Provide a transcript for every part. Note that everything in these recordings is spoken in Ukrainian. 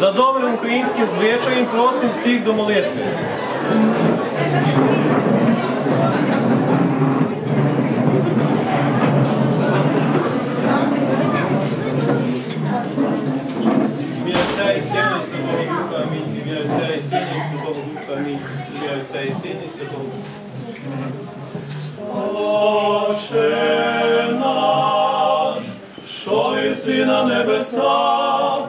За добрим українським звичаєм просимо всіх до молитви. Ім'я і Сина Святого Духа. Амінь. Ім'я і Сина і Святого Духа. Амінь. Ім'я і Сина і Святого Духа. Отче наш, що єси на небесах,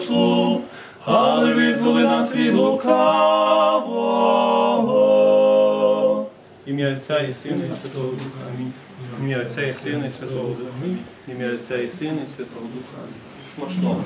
спокусу, але визволи нас від лукавого. Ім'я Отця і Сина і Святого Духа. Амінь. Ім'я Отця і Сина і Святого Духа. Амінь. Ім'я Отця і Сина і Святого Духа. Амінь. Смачного.